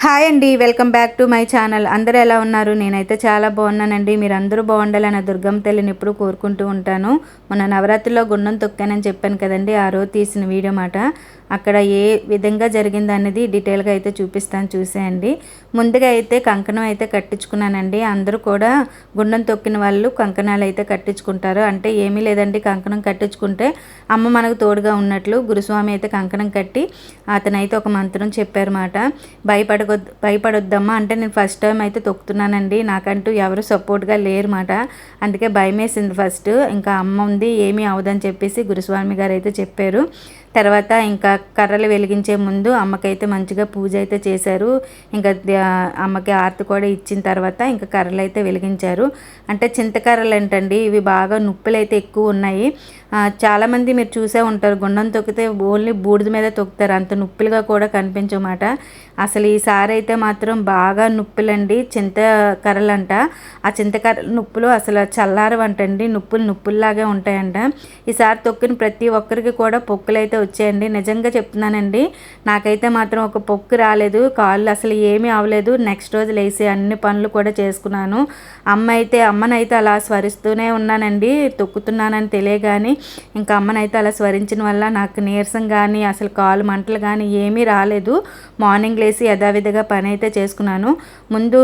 Hi అండి welcome back to my channel. అందరూ ఎలా ఉన్నారు? నేనైతే చాలా బాగున్నానండి. మీరు అందరూ బాగుండాలని దుర్గమ్మ తల్లిని ఎప్పుడు కోరుకుంటూ ఉంటాను. మొన్న నవరాత్రిలో గుండం తొక్కానని చెప్పాను కదండి ఆ రోజు తీసిన వీడియో మాట. అక్కడ ఏ విధంగా జరిగింది అనేది డీటెయిల్గా అయితే చూపిస్తాను చూసేయండి. ముందుగా అయితే కంకణం అయితే కట్టించుకున్నానండి. అందరూ కూడా గుండం తొక్కిన వాళ్ళు కంకణాలు అయితే కట్టించుకుంటారు. అంటే ఏమీ లేదండి కంకణం కట్టించుకుంటే అమ్మ మనకు తోడుగా ఉన్నట్లు గురుస్వామి అయితే కంకణం కట్టి అతనైతే ఒక మంత్రం చెప్పారన్నమాట. భయపడ భయపడొద్దమ్మా అంటే నేను ఫస్ట్ టైం అయితే తొక్కుతున్నానండి. నాకంటూ ఎవరు సపోర్ట్గా లేరుమాట అందుకే భయం వేసింది ఫస్ట్. ఇంకా అమ్మ ఉంది ఏమీ అవదని చెప్పేసి గురుస్వామి గారు అయితే చెప్పారు. తర్వాత ఇంకా కర్రలు వెలిగించే ముందు అమ్మకైతే మంచిగా పూజ అయితే చేశారు. ఇంకా అమ్మకి ఆర్తి కూడా ఇచ్చిన తర్వాత ఇంకా కర్రలు అయితే వెలిగించారు. అంటే చింతకర్రలు ఏంటండి? ఇవి బాగా నొప్పులు అయితే ఎక్కువ ఉన్నాయి. చాలామంది మీరు చూసే ఉంటారు గుండం తొక్కితే ఓన్లీ బూడిద మీద తొక్కుతారు అంత నొప్పులుగా కూడా కనిపించమాట. అసలు ఈసారి అయితే మాత్రం బాగా నొప్పులండి చింతకర్రలు అంట ఆ చింతకర్ర నొప్పులు అసలు చల్లారవంటండి నొప్పులు నొప్పుల్లాగే ఉంటాయంట. ఈసారి తొక్కిన ప్రతి ఒక్కరికి కూడా పొక్కులు అయితే వచ్చాయండి. నిజంగా చెప్తున్నానండి నాకైతే మాత్రం ఒక పొక్కు రాలేదు కాళ్ళు అసలు ఏమీ అవ్వలేదు నెక్స్ట్ రోజు లేచి అన్ని పనులు కూడా చేసుకున్నాను. అమ్మ అయితే అమ్మనైతే అలా స్వరిస్తూనే ఉన్నానండి తొక్కుతున్నానని తెలియగానే ఇంకా అమ్మనైతే అలా స్వరించిన వల్ల నాకు నీరసం కానీ అసలు కాలు మంటలు కానీ ఏమీ రాలేదు. మార్నింగ్ లేచి యథావిధిగా పని అయితే చేసుకున్నాను. ముందు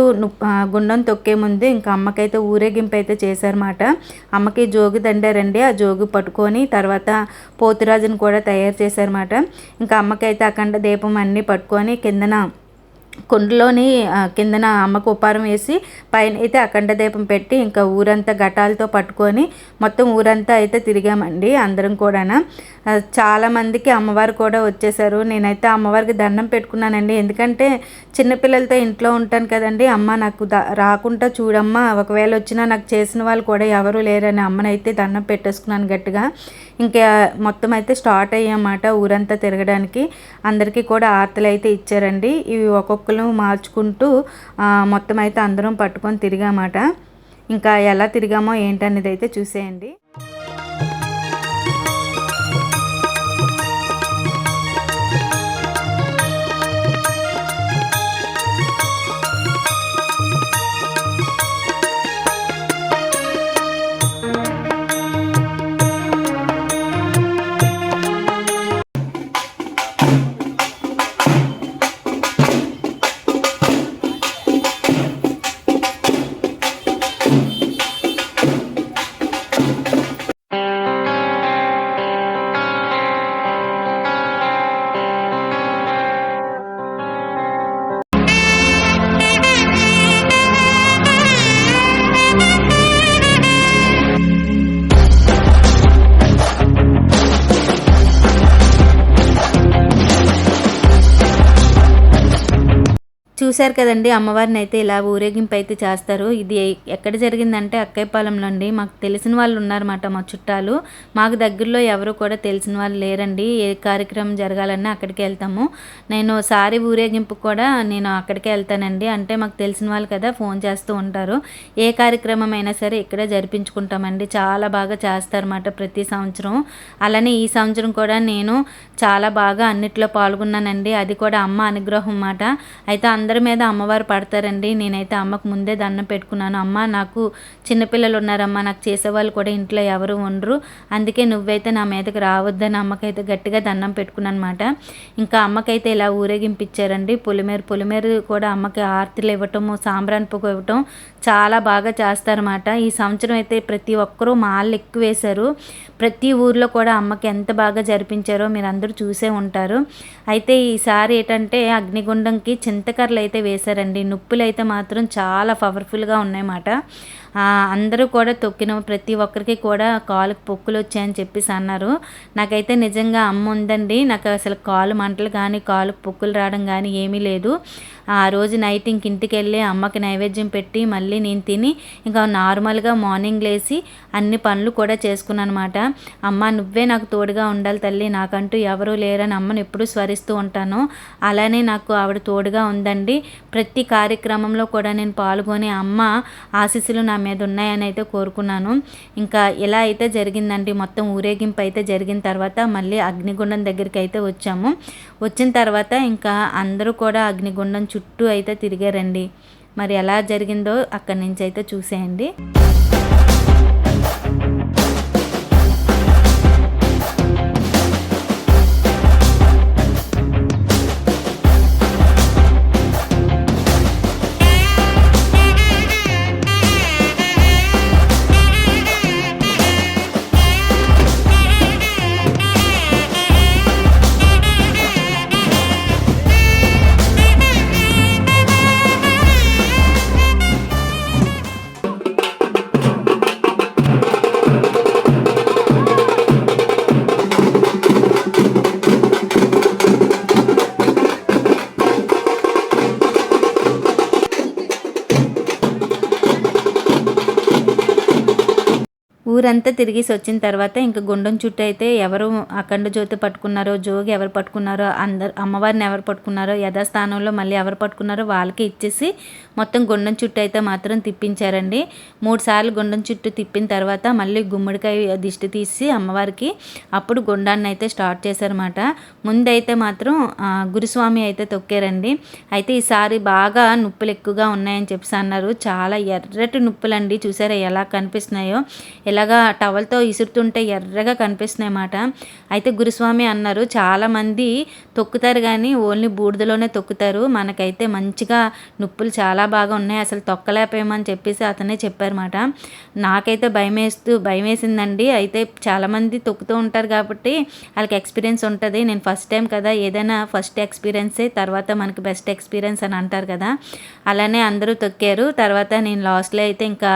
గుండం తొక్కే ముందు ఇంకా అమ్మకైతే ఊరేగింపు అయితే చేశారన్నమాట. అమ్మకి జోగు దండారండి. ఆ జోగు పట్టుకొని తర్వాత పోతురాజును కూడా తయారు చేశారన్నమాట. ఇంకా అమ్మకైతే అఖండ దీపం అన్నీ పట్టుకొని కిందన కుండలోని కిందన అమ్మకు ఉపారం వేసి పైన అయితే అఖండ దీపం పెట్టి ఇంకా ఊరంతా ఘటాలతో పట్టుకొని మొత్తం ఊరంతా అయితే తిరిగామండి అందరం కూడా చాలామందికి అమ్మవారు కూడా వచ్చేసారు. నేనైతే అమ్మవారికి దండం పెట్టుకున్నానండి. ఎందుకంటే చిన్నపిల్లలతో ఇంట్లో ఉంటాను కదండి. అమ్మ నాకు రాకుండా చూడమ్మా ఒకవేళ వచ్చినా నాకు చేసిన వాళ్ళు కూడా ఎవరు లేరని అమ్మనైతే దండం పెట్టేసుకున్నాను గట్టిగా. ఇంకా మొత్తం అయితే స్టార్ట్ అయ్యామాట ఊరంతా తిరగడానికి. అందరికీ కూడా ఆర్తలు అయితే ఇచ్చారండి. ఇవి ఒక్కొక్కరు మార్చుకుంటూ మొత్తం అయితే అందరం పట్టుకొని తిరిగామాట. ఇంకా ఎలా తిరిగామో ఏంటనేది అయితే చూసేయండి. చూశారు కదండి అమ్మవారిని అయితే ఇలా ఊరేగింపు అయితే చేస్తారు. ఇది ఎక్కడ జరిగిందంటే అక్కయ్యపాలెంలో అండి మాకు తెలిసిన వాళ్ళు ఉన్నారన్నమాట మా చుట్టాలు. మాకు దగ్గరలో ఎవరు కూడా తెలిసిన వాళ్ళు లేరండి. ఏ కార్యక్రమం జరగాలన్నా అక్కడికి వెళ్తాము. నేను సారీ ఊరేగింపు కూడా నేను అక్కడికే వెళ్తానండి. అంటే మాకు తెలిసిన వాళ్ళు కదా ఫోన్ చేస్తూ ఉంటారు. ఏ కార్యక్రమం అయినా సరే ఇక్కడే జరిపించుకుంటామండి. చాలా బాగా చేస్తారన్నమాట ప్రతి సంవత్సరం. అలానే ఈ సంవత్సరం కూడా నేను చాలా బాగా అన్నిట్లో పాల్గొన్నానండి. అది కూడా అమ్మ అనుగ్రహం అన్నమాట. అయితే అందరి మీద అమ్మవారు పడతారండి. నేనైతే అమ్మకు ముందే దండం పెట్టుకున్నాను. అమ్మ నాకు చిన్నపిల్లలు ఉన్నారమ్మా నాకు చేసేవాళ్ళు కూడా ఇంట్లో ఎవరు ఉండరు. అందుకే నువ్వైతే నా మీదకి రావద్దని అమ్మకైతే గట్టిగా దండం పెట్టుకున్నాను అనమాట ఇంకా అమ్మకైతే ఇలా ఊరేగింపించారండి పులిమేరు పులిమేరు కూడా అమ్మకి ఆర్తిలు ఇవ్వటము సాంబ్రాన్ పొగ ఇవ్వటం చాలా బాగా చేస్తారన్నమాట. ఈ సంవత్సరం అయితే ప్రతి ఒక్కరూ మాళ్ళు ఎక్కువ వేశారు ప్రతి ఊర్లో కూడా అమ్మకి ఎంత బాగా జరిపించారో మీరు అందరూ చూసే ఉంటారు. అయితే ఈసారి ఏంటంటే అగ్నిగుండంకి చింతకర్రలు అయితే వేశారండి. నొప్పులు అయితే మాత్రం చాలా పవర్ఫుల్గా ఉన్నాయన్నమాట. అందరూ కూడా తొక్కిన ప్రతి ఒక్కరికి కూడా కాలుకు పొక్కులు వచ్చాయని చెప్పేసి అన్నారు. నాకైతే నిజంగా అమ్మ ఉందండి. నాకు అసలు కాలు మంటలు కానీ కాలుకు పొక్కులు రావడం కానీ ఏమీ లేదు. ఆ రోజు నైట్ ఇంక ఇంటికి వెళ్ళి అమ్మకి నైవేద్యం పెట్టి మళ్ళీ నేను తిని ఇంకా నార్మల్గా మార్నింగ్ లేచి అన్ని పనులు కూడా చేసుకున్నాను అనమాట అమ్మ నువ్వే నాకు తోడుగా ఉండాలి తల్లి. నాకంటూ ఎవరూ లేరని అమ్మను ఎప్పుడూ స్మరిస్తూ ఉంటాను. అలానే నాకు ఆవిడ తోడుగా ఉందండి. ప్రతి కార్యక్రమంలో కూడా నేను పాల్గొని అమ్మ ఆశీస్సులు నా మీద ఉన్నాయని అయితే కోరుకున్నాను. ఇంకా ఇలా అయితే జరిగిందండి. మొత్తం ఊరేగింపు అయితే జరిగిన తర్వాత మళ్ళీ అగ్నిగుండం దగ్గరికి అయితే వచ్చాము. వచ్చిన తర్వాత ఇంకా అందరూ కూడా అగ్నిగుండం చుట్టూ అయితే తిరిగారండి. మరి ఎలా జరిగిందో అక్కడి నుంచి అయితే చూసేయండి. ఊరంతా తిరిగేసి వచ్చిన తర్వాత ఇంకా గుండం చుట్టూ అయితే ఎవరు అఖండ జ్యోతి పట్టుకున్నారో జోగి ఎవరు పట్టుకున్నారో అందరు అమ్మవారిని ఎవరు పట్టుకున్నారో యథాస్థానంలో మళ్ళీ ఎవరు పట్టుకున్నారో వాళ్ళకి ఇచ్చేసి మొత్తం గుండం చుట్టూ అయితే మాత్రం తిప్పించారండి. మూడు సార్లు గుండం చుట్టూ తిప్పిన తర్వాత మళ్ళీ గుమ్మడికాయ దిష్టి తీసి అమ్మవారికి అప్పుడు గుండాన్ని అయితే స్టార్ట్ చేశారన్నమాట. ముందైతే మాత్రం గురుస్వామి అయితే తొక్కారండి. అయితే ఈసారి బాగా నొప్పులు ఎక్కువగా ఉన్నాయని చెప్పేసి అన్నారు. చాలా ఎర్రటి నొప్పులండి. చూసారా ఎలా కనిపిస్తున్నాయో ఎలా ఇలాగా టవల్తో ఇసురుతుంటే ఎర్రగా కనిపిస్తున్నాయి అన్నమాట. అయితే గురుస్వామి అన్నారు చాలామంది తొక్కుతారు కానీ ఓన్లీ బూడిదలోనే తొక్కుతారు. మనకైతే మంచిగా నొప్పులు చాలా బాగా ఉన్నాయి అసలు తొక్కలేకపోయామని చెప్పేసి అతనే చెప్పారన్నమాట నాకైతే భయం వేస్తూ భయం వేసిందండి అయితే చాలామంది తొక్కుతూ ఉంటారు కాబట్టి వాళ్ళకి ఎక్స్పీరియన్స్ ఉంటుంది. నేను ఫస్ట్ టైం కదా ఏదైనా ఫస్ట్ ఎక్స్పీరియన్సే తర్వాత మనకి బెస్ట్ ఎక్స్పీరియన్స్ అని అంటారు కదా. అలానే అందరూ తొక్కారు. తర్వాత నేను లాస్ట్లో అయితే ఇంకా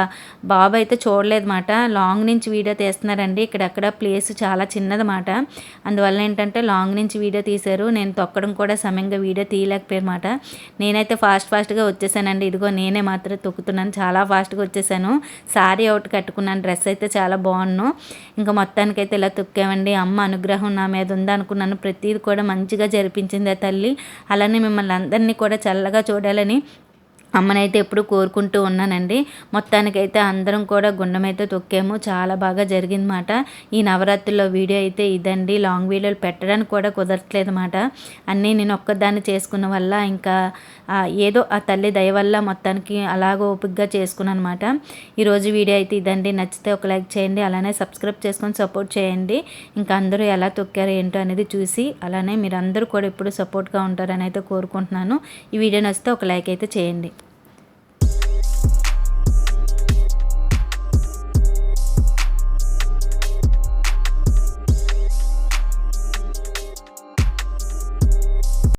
బాబు అయితే చూడలేదు మాట లాంగ్ నుంచి వీడియో తీస్తున్నారండి. ఇక్కడక్కడ ప్లేస్ చాలా చిన్నదన్నమాట అందువల్ల ఏంటంటే లాంగ్ నుంచి వీడియో తీశారు. నేను తొక్కడం కూడా సమయంగా వీడియో తీయలేకపోయామాట నేనైతే ఫాస్ట్ ఫాస్ట్గా వచ్చేసానండి. ఇదిగో నేనే మాత్రం తొక్కుతున్నాను. చాలా ఫాస్ట్గా వచ్చేసాను. సారీ ఒకటి కట్టుకున్నాను. డ్రెస్ అయితే చాలా బాగున్నాను ఇంకా మొత్తానికైతే ఇలా తొక్కామండి. అమ్మ అనుగ్రహం నా మీద ఉందనుకున్నాను ప్రతీది కూడా మంచిగా జరిపించింది ఆ తల్లి. అలానే మిమ్మల్ని అందరినీ కూడా చల్లగా చూడాలని అమ్మనైతే ఎప్పుడు కోరుకుంటూ ఉన్నానండి. మొత్తానికైతే అందరం కూడా గుండమైతే తొక్కాము. చాలా బాగా జరిగిందన్నమాట. ఈ నవరాత్రుల్లో వీడియో అయితే ఇదండి. లాంగ్ వీడియోలు పెట్టడానికి కూడా కుదరట్లేదనమాట అన్నీ నేను ఒక్కదాన్ని చేసుకున్న వల్ల ఇంకా ఏదో ఆ తల్లి దయ వల్ల మొత్తానికి అలాగ ఓపికగా చేసుకున్నాను అనమాట ఈరోజు వీడియో అయితే ఇదండి. నచ్చితే ఒక లైక్ చేయండి. అలానే సబ్స్క్రైబ్ చేసుకొని సపోర్ట్ చేయండి. ఇంకా అందరూ ఎలా తొక్కారో ఏంటో అనేది చూసి అలానే మీరు కూడా ఎప్పుడు సపోర్ట్గా ఉంటారని అయితే కోరుకుంటున్నాను. ఈ వీడియో నచ్చితే ఒక లైక్ అయితే చేయండి.